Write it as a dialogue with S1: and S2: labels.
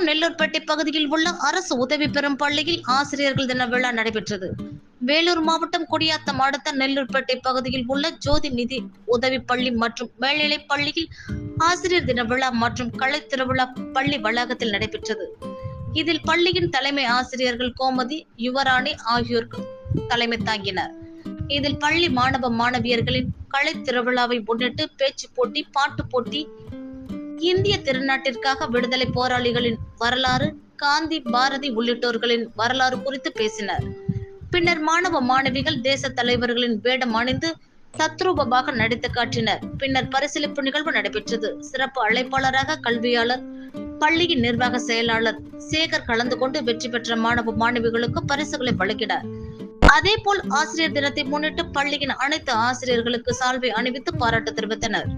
S1: மாவட்டம் நெல்லூர்பேட்டை பகுதியில் உள்ள அரசு உதவி பெறும் பள்ளியில் ஆசிரியர்கள் தின விழா நடைபெற்றது. வேலூர் மாவட்டம் குடியாத்தம் அடுத்த நெல்லூர்பேட்டை பகுதியில் உள்ள ஜோதி நிதி உதவி பள்ளி மற்றும் மேல்நிலை பள்ளியில் ஆசிரியர் தின விழா மற்றும் கலை திருவிழா பள்ளி வளாகத்தில் நடைபெற்றது. இதில் பள்ளியின் தலைமை ஆசிரியர்கள் கோமதி யுவராணி ஆகியோர் தலைமை தாங்கினர். இதில் பள்ளி மாணவ மாணவியர்களின் கலை திருவிழாவை முன்னிட்டு பேச்சு போட்டி பாட்டு போட்டி இந்திய திருநாட்டிற்காக விடுதலை போராளிகளின் வரலாறு காந்தி பாரதி உள்ளிட்டோர்களின் வரலாறு குறித்து பேசினர். பின்னர் மாணவ மாணவிகள் தேச தலைவர்களின் வேடம் அணிந்து சத்ரூபமாக நடித்து காட்டினர். பின்னர் பரிசீலிப்பு நிகழ்வு நடைபெற்றது. சிறப்பு அழைப்பாளராக கல்வியாளர் பள்ளியின் நிர்வாக செயலாளர் சேகர் கலந்து கொண்டு வெற்றி பெற்ற மாணவ மாணவிகளுக்கு பரிசுகளை வழங்கினார். அதேபோல் ஆசிரியர் தினத்தை முன்னிட்டு பள்ளியின் அனைத்து ஆசிரியர்களுக்கு சால்வை அணிவித்து பாராட்டு தெரிவித்தனர்.